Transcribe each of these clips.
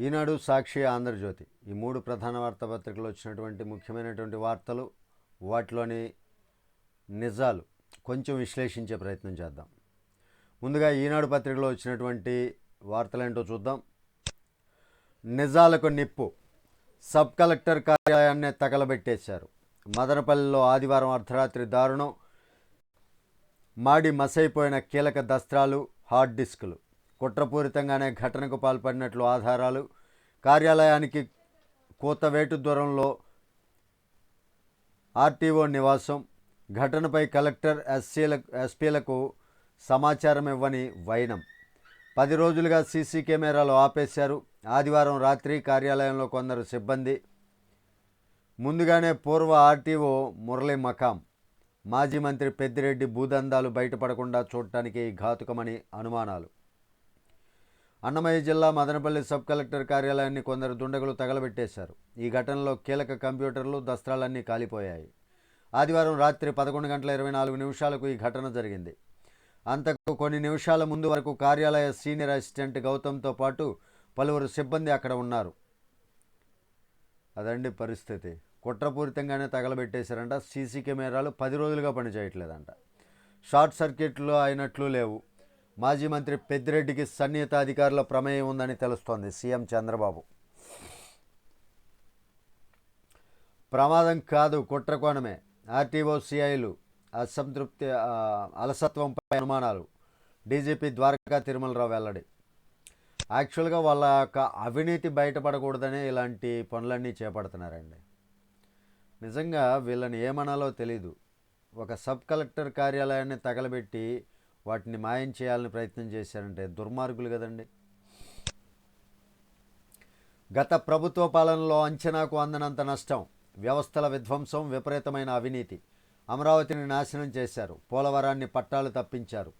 ఈనాడు సాక్షి ఆంధ్రజ్యోతి. ఈ మూడు ప్రధాన వార్తాపత్రికలు వచ్చినటువంటి ముఖ్యమైనటువంటి వార్తలు వాటిలోని నిజాలు కొంచెం విశ్లేషించే ప్రయత్నం చేద్దాం. ముందుగా ఈనాడు పత్రికలో వచ్చినటువంటి వార్తలేంటో చూద్దాం. నిజాలకు నిప్పు. సబ్ కలెక్టర్ కార్యాలయాన్ని తగలబెట్టేశారు. మదనపల్లిలో ఆదివారం అర్ధరాత్రి దారుణం. మాడి మసైపోయిన కీలక దస్త్రాలు హార్డ్ డిస్కులు. కుట్రపూరితంగానే ఘటనకు పాల్పడినట్లు ఆధారాలు. కార్యాలయానికి కూతవేటు దూరంలో ఆర్టీఓ నివాసం. ఘటనపై కలెక్టర్ ఎస్సీల ఎస్పీలకు సమాచారం ఇవ్వని వైనం. పది రోజులుగా సీసీ కెమెరాలు ఆపేశారు. ఆదివారం రాత్రి కార్యాలయంలో కొందరు సిబ్బంది. ముందుగానే పూర్వ ఆర్టీఓ మురళీ మకాం మాజీ మంత్రి పెద్దిరెడ్డి భూదందాలు బయటపడకుండా చూడటానికి ఘాతుకమని అనుమానాలు. అన్నమయ్య జిల్లా మదనపల్లి సబ్ కలెక్టర్ కార్యాలయాన్ని కొందరు దుండగులు తగలబెట్టేశారు. ఈ ఘటనలో కీలక కంప్యూటర్లు దస్త్రాలన్నీ కాలిపోయాయి. ఆదివారం రాత్రి పదకొండు గంటల ఇరవై నాలుగు నిమిషాలకు ఈ ఘటన జరిగింది. అంతకు కొన్ని నిమిషాల ముందు వరకు కార్యాలయ సీనియర్ అసిస్టెంట్ గౌతమ్తో పాటు పలువురు సిబ్బంది అక్కడ ఉన్నారు. అదండి పరిస్థితి. కుట్రపూరితంగానే తగలబెట్టేశారంట. సీసీ కెమెరాలు పది రోజులుగా పనిచేయట్లేదంట. షార్ట్ సర్క్యూట్లు అయినట్లు లేవు. మాజీ మంత్రి పెద్దిరెడ్డికి సన్నిహిత అధికారుల ప్రమేయం ఉందని తెలుస్తోంది సీఎం చంద్రబాబు. ప్రమాదం కాదు కుట్రకోణమే. ఆర్టీఓ సిఐలు అసంతృప్తి అలసత్వంపై అనుమానాలు. డీజీపీ ద్వారకా తిరుమలరావు వెల్లడి. యాక్చువల్గా వాళ్ళ యొక్క అవినీతి బయటపడకూడదనే ఇలాంటి పనులన్నీ చేపడుతున్నారండి. నిజంగా వీళ్ళని ఏమనాలో తెలీదు. ఒక సబ్ కలెక్టర్ కార్యాలయాన్ని తగలబెట్టి వాటిని మాయం చేయాలని ప్రయత్నం చేశారంటే దుర్మార్గులు కదండి. గత ప్రభుత్వ పాలనలో అంచనాకు అందనంత నష్టం వ్యవస్థల విధ్వంసం విపరీతమైన అవినీతి అమరావతిని నాశనం చేశారు పోలవరాన్ని పట్టాలు తప్పించారు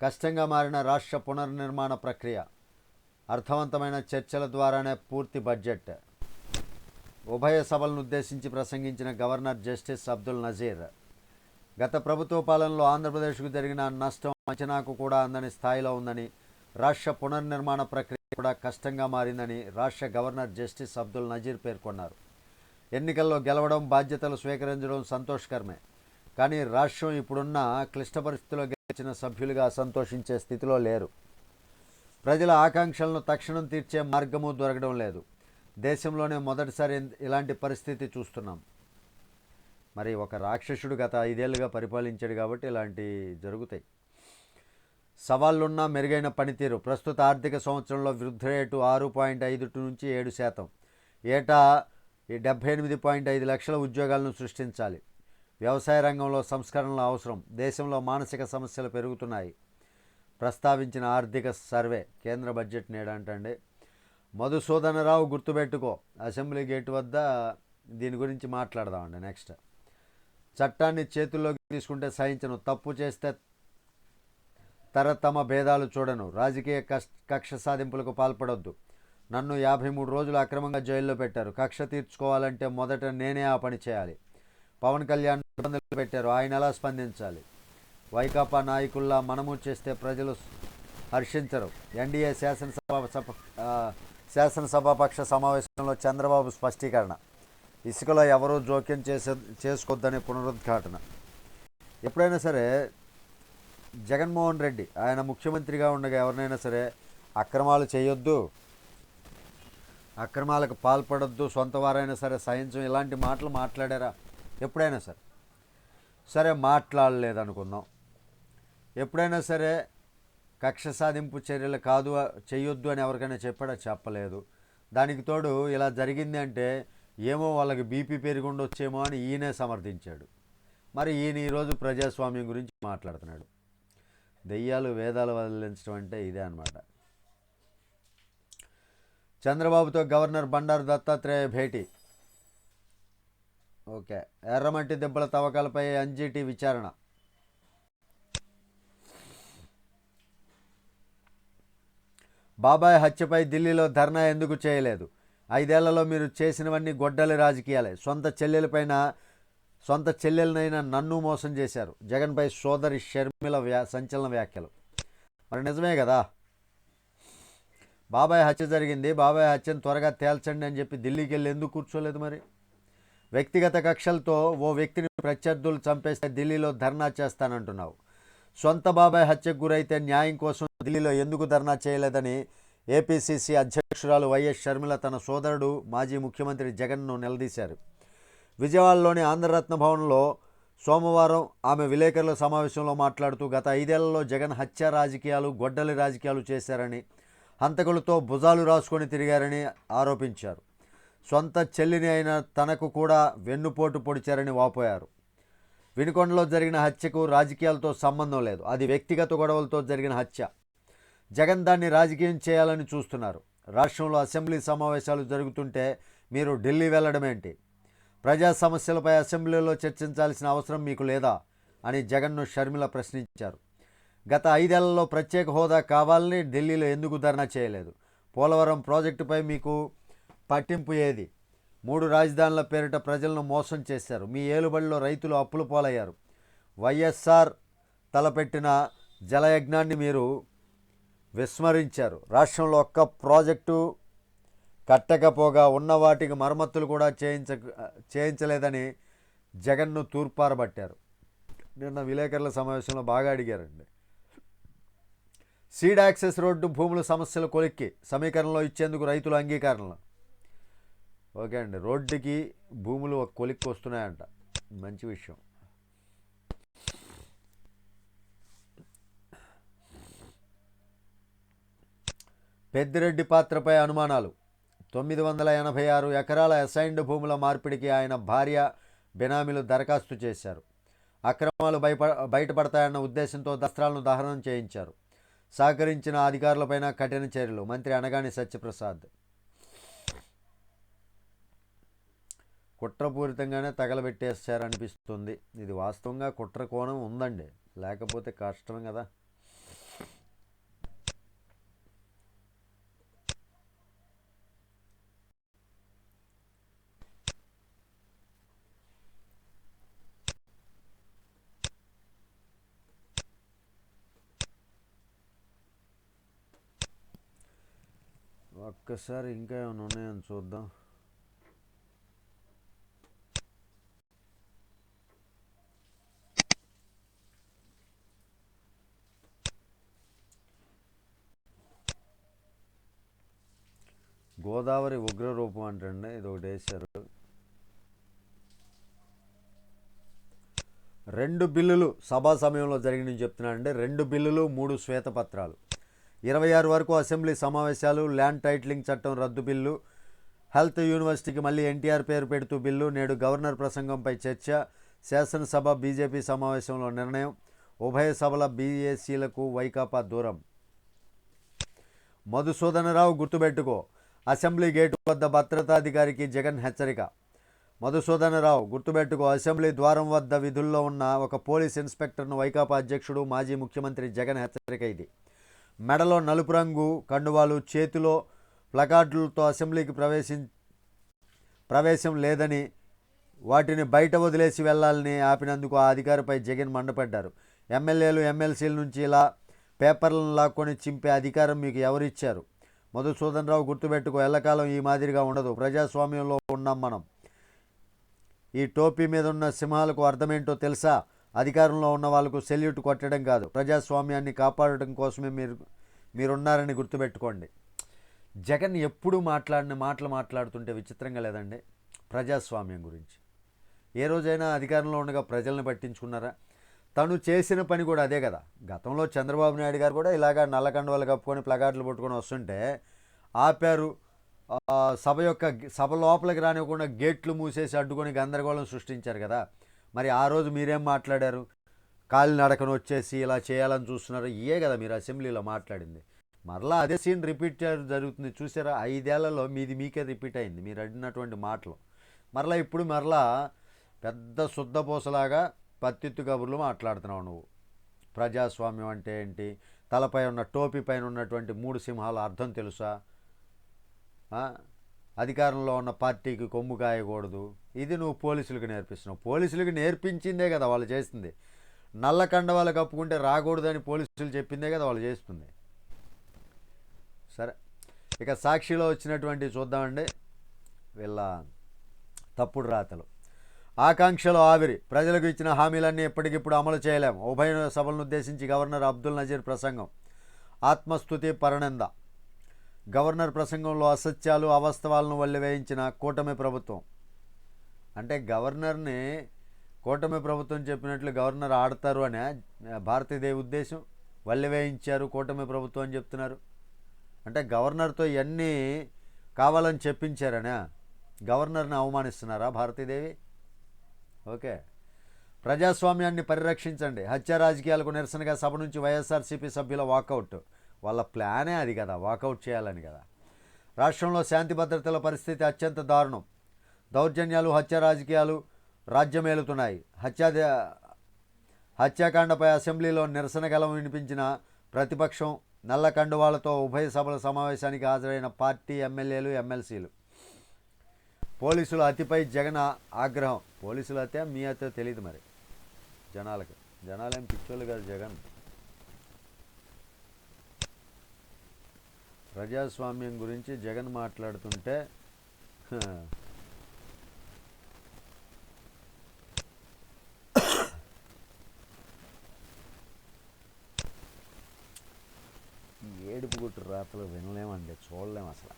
కష్టంగా మారిన రాష్ట్ర పునర్నిర్మాణ ప్రక్రియ అర్థవంతమైన చర్చల ద్వారానే పూర్తి బడ్జెట్. ఉభయ సభలను ఉద్దేశించి ప్రసంగించిన గవర్నర్ జస్టిస్ అబ్దుల్ నజీర్ గత ప్రభుత్వ పాలనలో ఆంధ్రప్రదేశ్కు జరిగిన నష్టం అంచనాకు కూడా అందని స్థాయిలో ఉందని రాష్ట్ర పునర్నిర్మాణ ప్రక్రియ కూడా కష్టంగా మారిందని రాష్ట్ర గవర్నర్ జస్టిస్ అబ్దుల్ నజీర్ పేర్కొన్నారు. ఎన్నికల్లో గెలవడం బాధ్యతలు స్వీకరించడం సంతోషకరమే. కానీ రాష్ట్రం ఇప్పుడున్న క్లిష్ట పరిస్థితిలో గెలిచిన సభ్యులుగా సంతోషించే స్థితిలో లేరు. ప్రజల ఆకాంక్షలను తక్షణం తీర్చే మార్గము దొరకడం లేదు. దేశంలోనే మొదటిసారి ఇలాంటి పరిస్థితి చూస్తున్నాం. మరి ఒక రాక్షసుడు గత ఐదేళ్ళుగా పరిపాలించాడు కాబట్టి ఇలాంటి జరుగుతాయి. సవాళ్ళున్న మెరుగైన పనితీరు. ప్రస్తుత ఆర్థిక సంవత్సరంలో వృద్ధి రేటు ఆరు పాయింట్ ఐదు నుంచి ఏడు శాతం. ఏటా డెబ్బై ఎనిమిది పాయింట్ ఐదు లక్షల ఉద్యోగాలను సృష్టించాలి. వ్యవసాయ రంగంలో సంస్కరణలు అవసరం. దేశంలో మానసిక సమస్యలు పెరుగుతున్నాయి. ప్రస్తావించిన ఆర్థిక సర్వే కేంద్ర బడ్జెట్ నేడంటండి మధుసూదనరావు గుర్తుపెట్టుకో. అసెంబ్లీ గేట్ వద్ద దీని గురించి మాట్లాడదామండి నెక్స్ట్. చట్టాన్ని చేతుల్లోకి తీసుకుంటే సహించను. తప్పు చేస్తే తరతమ భేదాలు చూడను. రాజకీయ కష్ కక్ష సాధింపులకు పాల్పడొద్దు. నన్ను యాభై మూడు రోజులు అక్రమంగా జైల్లో పెట్టారు. కక్ష తీర్చుకోవాలంటే మొదట నేనే ఆ పని చేయాలి. పవన్ కళ్యాణ్ ఇబ్బందులు పెట్టారు. ఆయన ఎలా స్పందించాలి? వైకాపా నాయకుల్లా మనము చేస్తే ప్రజలు హర్షించరు. ఎన్డీఏ శాసనసభ సభ శాసనసభాపక్ష సమావేశంలో చంద్రబాబు స్పష్టీకరణ. ఇసుకలో ఎవరూ జోక్యం చేసే చేసుకోవద్దని పునరుద్ఘాటన. ఎప్పుడైనా సరే జగన్మోహన్ రెడ్డి ఆయన ముఖ్యమంత్రిగా ఉండగా ఎవరినైనా సరే అక్రమాలు చేయొద్దు అక్రమాలకు పాల్పడొద్దు సొంత వారైనా సరే సహించం ఇలాంటి మాటలు మాట్లాడారా? ఎప్పుడైనా సరే. సరే మాట్లాడలేదు అనుకుందాం ఎప్పుడైనా సరే కక్ష సాధింపు చర్యలు కాదు చేయొద్దు అని ఎవరికైనా చెప్పాడా? చెప్పలేదు. దానికి తోడు ఇలా జరిగింది అంటే ఏమో వాళ్ళకి బీపీ పెరిగి ఉండొచ్చేమో అని ఈయనే సమర్థించాడు. మరి ఈయన ఈరోజు ప్రజాస్వామ్యం గురించి మాట్లాడుతున్నాడు. దెయ్యాలు వేదాలు వదిలించడం అంటే ఇదే అనమాట చంద్రబాబుతో గవర్నర్ బండారు దత్తాత్రేయ భేటీ. ఓకే. ఎర్రమట్టి దెబ్బల తవ్వకాలపై ఎన్జీటీ విచారణ. బాబాయ్ హత్యపై ఢిల్లీలో ధర్నా ఎందుకు చేయలేదు? ఐదేళ్ళలో మీరు చేసినవన్నీ గొడ్డలి రాజకీయాలే. సొంత చెల్లెలపైన సొంత చెల్లెలనైనా నన్ను మోసం చేశారు. జగన్పై సోదరి షర్మిల వ్యా సంచలన వ్యాఖ్యలు. మరి నిజమే కదా? బాబాయ్ హత్య జరిగింది. బాబాయ్ హత్యను త్వరగా తేల్చండి అని చెప్పి ఢిల్లీకి వెళ్ళి ఎందుకు కూర్చోలేదు మరి? వ్యక్తిగత కక్షలతో ఓ వ్యక్తిని ప్రత్యర్థులు చంపేస్తే ఢిల్లీలో ధర్నా చేస్తానంటున్నావు. సొంత బాబాయ్ హత్యకు గురైతే న్యాయం కోసం ఢిల్లీలో ఎందుకు ధర్నా చేయలేదని ఏపీసీసీ అధ్యక్షురాలు వైఎస్ షర్మిల తన సోదరుడు మాజీ ముఖ్యమంత్రి జగన్ను నిలదీశారు. విజయవాడలోని ఆంధ్రరత్న భవన్లో సోమవారం ఆమె విలేకరుల సమావేశంలో మాట్లాడుతూ గత ఐదేళ్ళలో జగన్ హత్య రాజకీయాలు గొడ్డలి రాజకీయాలు చేశారని హంతకులతో భుజాలు రాసుకొని తిరిగారని ఆరోపించారు. సొంత చెల్లిని అయిన తనకు కూడా వెన్నుపోటు పొడిచారని వాపోయారు. వినుకొండలో జరిగిన హత్యకు రాజకీయాలతో సంబంధం లేదు. అది వ్యక్తిగత గొడవలతో జరిగిన హత్య. జగన్ దాన్ని రాజకీయం చేయాలని చూస్తున్నారు. రాష్ట్రంలో అసెంబ్లీ సమావేశాలు జరుగుతుంటే మీరు ఢిల్లీ వెళ్ళడమేంటి? ప్రజా సమస్యలపై అసెంబ్లీలో చర్చించాల్సిన అవసరం మీకు లేదా అని జగన్ను షర్మిల ప్రశ్నించారు. గత ఐదేళ్ళలో ప్రత్యేక హోదా కావాలని ఢిల్లీలో ఎందుకు ధర్నా చేయలేదు? పోలవరం ప్రాజెక్టుపై మీకు పట్టింపు ఏది? మూడు రాజధానుల పేరిట ప్రజలను మోసం చేశారు. మీ ఏలుబడిలో రైతులు అప్పులు పాలయ్యారు. వైఎస్ఆర్ తలపెట్టిన జలయజ్ఞాన్ని మీరు విస్మరించారు. రాష్ట్రంలో ఒక్క ప్రాజెక్టు కట్టకపోగా ఉన్న వాటికి మరమ్మతులు కూడా చేయించ చేయించలేదని జగన్ను తూర్పారబట్టారు. నిన్న విలేకరుల సమావేశంలో బాగా అడిగారండి. సీడ్ యాక్సెస్ రోడ్డు భూముల సమస్యలు కొలిక్కి సమీకరణలో ఇచ్చేందుకు రైతుల అంగీకారంలో. ఓకే అండి రోడ్డుకి భూములు ఒక కొలిక్కి వస్తున్నాయంట. మంచి విషయం. పెద్దిరెడ్డి పాత్రపై అనుమానాలు. తొమ్మిది వందల ఎనభై ఆరు ఎకరాల అసైన్డ్ భూముల మార్పిడికి ఆయన భార్య బెనామీలు దరఖాస్తు చేశారు. అక్రమాలు బయప బయటపడతాయన్న ఉద్దేశంతో దస్త్రాలను దహనం చేయించారు. సహకరించిన అధికారులపైన కఠిన చర్యలు. మంత్రి అనగాని సత్యప్రసాద్. కుట్రపూరితంగానే తగలబెట్టేశారనిపిస్తుంది. ఇది వాస్తవంగా కుట్ర కోణం ఉందండి. లేకపోతే కష్టం కదా. ఒక్కసారి ఇంకా ఏమైనా ఉన్నాయని చూద్దాం. గోదావరి ఉగ్రరూపం అంటండి ఇది ఒకటి వేశారు. రెండు బిల్లులు సభా సమయంలో జరిగినవి చెప్తున్నానండి. రెండు బిల్లులు మూడు శ్వేతపత్రాలు. ఇరవై ఆరు వరకు అసెంబ్లీ సమావేశాలు ల్యాండ్ టైటిలింగ్ చట్టం రద్దు బిల్లు హెల్త్ యూనివర్సిటీకి మళ్ళీ ఎన్టీఆర్ పేరు పెడుతూ బిల్లు నేడు గవర్నర్ ప్రసంగంపై చర్చ శాసనసభ బీజేపీ సమావేశంలో నిర్ణయం ఉభయ సభల బీఏసీలకు వైకాపా దూరం. మధుసూదనరావు గుర్తుపెట్టుకో అసెంబ్లీ గేటు వద్ద భద్రతాధికారికి జగన్ హెచ్చరిక. మధుసూదనరావు గుర్తుపెట్టుకో అసెంబ్లీ ద్వారం వద్ద విధుల్లో ఉన్న ఒక పోలీస్ ఇన్స్పెక్టర్ను వైకాపా అధ్యక్షుడు మాజీ ముఖ్యమంత్రి జగన్ హెచ్చరిక ఇది. మెడలో నలుపు రంగు కండువాలు చేతిలో ప్లకార్డులతో అసెంబ్లీకి ప్రవేశి ప్రవేశం లేదని వాటిని బయట వదిలేసి వెళ్ళాలని ఆపినందుకు ఆ అధికారిపై జగన్ మండపడ్డారు. ఎమ్మెల్యేలు ఎమ్మెల్సీల నుంచి ఇలా పేపర్లను లాక్కొని చింపే అధికారం మీకు ఎవరిచ్చారు? మధుసూదన్ రావు గుర్తుపెట్టుకో ఎల్లకాలం ఈ మాదిరిగా ఉండదు. ప్రజాస్వామ్యంలో ఉన్నాం మనం. ఈ టోపీ మీద ఉన్న సింహాలకు అర్థమేంటో తెలుసా? అధికారంలో ఉన్న వాళ్ళకు సెల్యూట్ కొట్టడం కాదు. ప్రజాస్వామ్యాన్ని కాపాడటం కోసమే మీరు మీరున్నారని గుర్తుపెట్టుకోండి. జగన్ ఎప్పుడు మాట్లాడిన మాటలు మాట్లాడుతుంటే విచిత్రంగా లేదండి. ప్రజాస్వామ్యం గురించి. ఏ రోజైనా అధికారంలో ఉండగా ప్రజల్ని పట్టించుకున్నారా? తను చేసిన పని కూడా అదే కదా. గతంలో చంద్రబాబు నాయుడు గారు కూడా ఇలాగా నల్లకండవాలు కప్పుకొని ప్లగాట్లు పట్టుకొని వస్తుంటే ఆపారు. సభ యొక్క సభ లోపలికి రానివ్వకుండా గేట్లు మూసేసి అడ్డుకొని గందరగోళం సృష్టించారు కదా. మరి ఆ రోజు మీరేం మాట్లాడారు? కాలినడకను వచ్చేసి ఇలా చేయాలని చూస్తున్నారు? ఇయే కదా మీరు అసెంబ్లీలో మాట్లాడింది. మరలా అదే సీన్ రిపీట్ జరుగుతుంది. చూసారా? ఐదేళ్ళలో మీది మీకే రిపీట్ అయింది మీరు అడిగినటువంటి మాటలు. మరలా ఇప్పుడు మరలా పెద్ద శుద్ధపూసలాగా పత్తిత్తు కబుర్లు మాట్లాడుతున్నావు నువ్వు. ప్రజాస్వామ్యం అంటే ఏంటి? తలపై ఉన్న టోపీ పైన ఉన్నటువంటి మూడు సింహాల అర్థం తెలుసా? అధికారంలో ఉన్న పార్టీకి కొమ్ము కాయకూడదు. ఇది నువ్వు పోలీసులకు నేర్పిస్తున్నావు. పోలీసులకు నేర్పించిందే కదా వాళ్ళు చేస్తుంది. నల్ల కండవాళ్ళు కప్పుకుంటే రాకూడదని పోలీసులు చెప్పిందే కదా వాళ్ళు చేస్తుంది. సరే. ఇక సాక్షిలో వచ్చినటువంటి చూద్దామండి. వీళ్ళ తప్పుడు రాతలు. ఆకాంక్షలు ఆవిరి. ప్రజలకు ఇచ్చిన హామీలన్నీ ఎప్పటికిప్పుడు అమలు చేయలేము ఉభయ సభలను ఉద్దేశించి గవర్నర్ అబ్దుల్ నజీర్ ప్రసంగం. ఆత్మస్థుతి పరణంద గవర్నర్ ప్రసంగంలో అసత్యాలు అవాస్తవాలను వల్లివేయించిన కూటమి ప్రభుత్వం. అంటే గవర్నర్ని కూటమి ప్రభుత్వం చెప్పినట్లు గవర్నర్ ఆడతారు అనే భారతీదేవి ఉద్దేశం. వల్లివేయించారు కూటమి ప్రభుత్వం అని చెప్తున్నారు. అంటే గవర్నర్తో ఇవన్నీ కావాలని చెప్పించారనే గవర్నర్ని అవమానిస్తున్నారా భారతీదేవి? ఓకే. ప్రజాస్వామ్యాన్ని పరిరక్షించండి. హత్య రాజకీయాలకు నిరసనగా సభ నుంచి వైఎస్ఆర్సీపీ సభ్యుల వాకౌట్. వాళ్ళ ప్లానే అది కదా వాకౌట్ చేయాలని కదా. రాష్ట్రంలో శాంతి భద్రతల పరిస్థితి అత్యంత దారుణం. దౌర్జన్యాలు హత్య రాజకీయాలు రాజ్యమేలుతున్నాయి. హత్యా హత్యాకాండపై అసెంబ్లీలో నిరసన గలం వినిపించిన ప్రతిపక్షం నల్ల కండువాలతో ఉభయ సభల సమావేశానికి హాజరైన పార్టీ ఎమ్మెల్యేలు ఎమ్మెల్సీలు. పోలీసుల అతిపై జగన్ ఆగ్రహం. పోలీసులు అతే మీ అతే తెలియదు మరి. జనాలకి. జనాలేం పిచ్చోళ్ళు కాదు జగన్. ప్రజాస్వామ్యం గురించి జగన్ మాట్లాడుతుంటే ఏడుపు గుట్టు రాతలు వినలేమండి చూడలేం అసలు.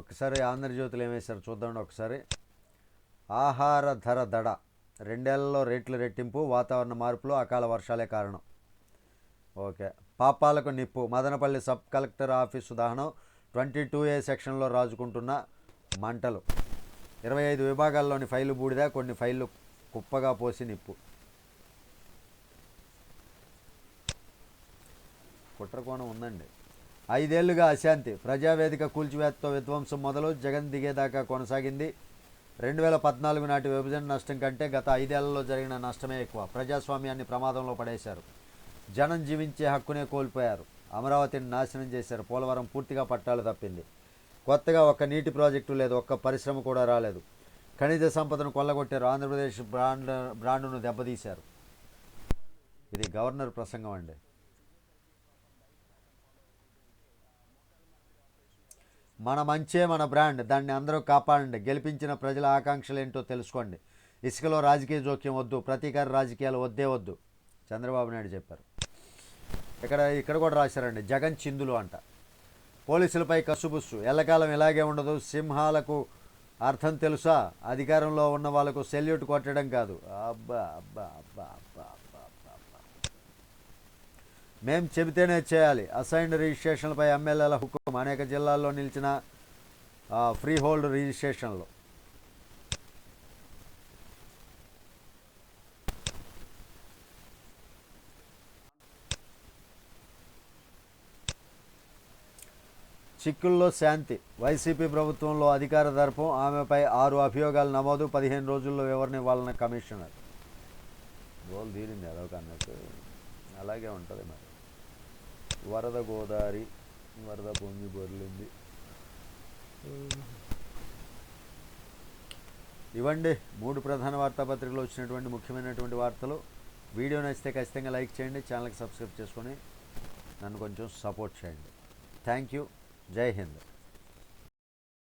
ఒకసారి ఆంధ్రజ్యోతులు ఏమేశారు చూద్దామండి ఒకసారి ఆహార ధర దడ. రెండేళ్ళలో రేట్లు రెట్టింపు వాతావరణ మార్పులు అకాల వర్షాలే కారణం. ఓకే. పాపాలకు నిప్పు. మదనపల్లి సబ్ కలెక్టర్ ఆఫీసు దహనం ట్వంటీ టూ ఏ సెక్షన్లో రాజుకుంటున్న మంటలు. ఇరవై ఐదు విభాగాల్లోని ఫైలు బూడిద కొన్ని ఫైళ్ళు కుప్పగా పోసి నిప్పు. కుట్రకోణం ఉందండి. ఐదేళ్ళుగా అశాంతి. ప్రజావేదిక కూల్చివేతతో విధ్వంసం మొదలు జగన్ దిగేదాకా కొనసాగింది. రెండు వేల పద్నాలుగు నాటి విభజన నష్టం కంటే గత ఐదేళ్ళలో జరిగిన నష్టమే ఎక్కువ. ప్రజాస్వామ్యాన్ని ప్రమాదంలో పడేశారు. జనం జీవించే హక్కునే కోల్పోయారు. అమరావతిని నాశనం చేశారు. పోలవరం పూర్తిగా పట్టాలు తప్పింది. కొత్తగా ఒక్క నీటి ప్రాజెక్టు లేదు ఒక్క పరిశ్రమ కూడా రాలేదు. ఖనిజ సంపదను కొల్లగొట్టారు. ఆంధ్రప్రదేశ్ బ్రాండ్ బ్రాండును దెబ్బతీశారు. ఇది గవర్నర్ ప్రసంగం అండి. మన మంచే మన బ్రాండ్ దాన్ని అందరూ కాపాడండి. గెలిపించిన ప్రజల ఆకాంక్షలు ఏంటో తెలుసుకోండి. ఇసుకలో రాజకీయ జోక్యం వద్దు ప్రతీకార రాజకీయాలు వద్దే వద్దు. చంద్రబాబు నాయుడు చెప్పారు. ఇక్కడ ఇక్కడ కూడా రాశారండి జగన్ చిందులు అంట. పోలీసులపై కసుబుస్సు ఎల్లకాలం ఇలాగే ఉండదు. సింహాలకు అర్థం తెలుసా? అధికారంలో ఉన్న వాళ్ళకు సెల్యూట్ కొట్టడం కాదు. అబ్బా అబ్బా అబ్బా అబ్బా అబ్బా అబ్బా అబ్బా. మేం చెబితేనే చేయాలి. అసైన్డ్ రిజిస్ట్రేషన్లపై ఎమ్మెల్యేల హుకుం అనేక జిల్లాల్లో నిలిచిన ఫ్రీ హోల్డ్ రిజిస్ట్రేషన్లు. చిక్కుల్లో శాంతి వైసీపీ ప్రభుత్వంలో అధికార దర్పం ఆమెపై ఆరు అభియోగాలు నమోదు పదిహేను రోజుల్లో వివరణ ఇవ్వాలన్న కమిషనర్. గోల్ తీరింది అదొక అన్నట్టు. అలాగే ఉంటుంది మరి. వరద గోదావరి వరద పొంగి బొర్లింది. ఇవ్వండి మూడు ప్రధాన వార్తాపత్రికలు వచ్చినటువంటి ముఖ్యమైనటువంటి వార్తలు. వీడియో నచ్చితే ఖచ్చితంగా లైక్ చేయండి ఛానల్కి సబ్స్క్రైబ్ చేసుకొని నన్ను కొంచెం సపోర్ట్ చేయండి. Thank you. జై హింద్.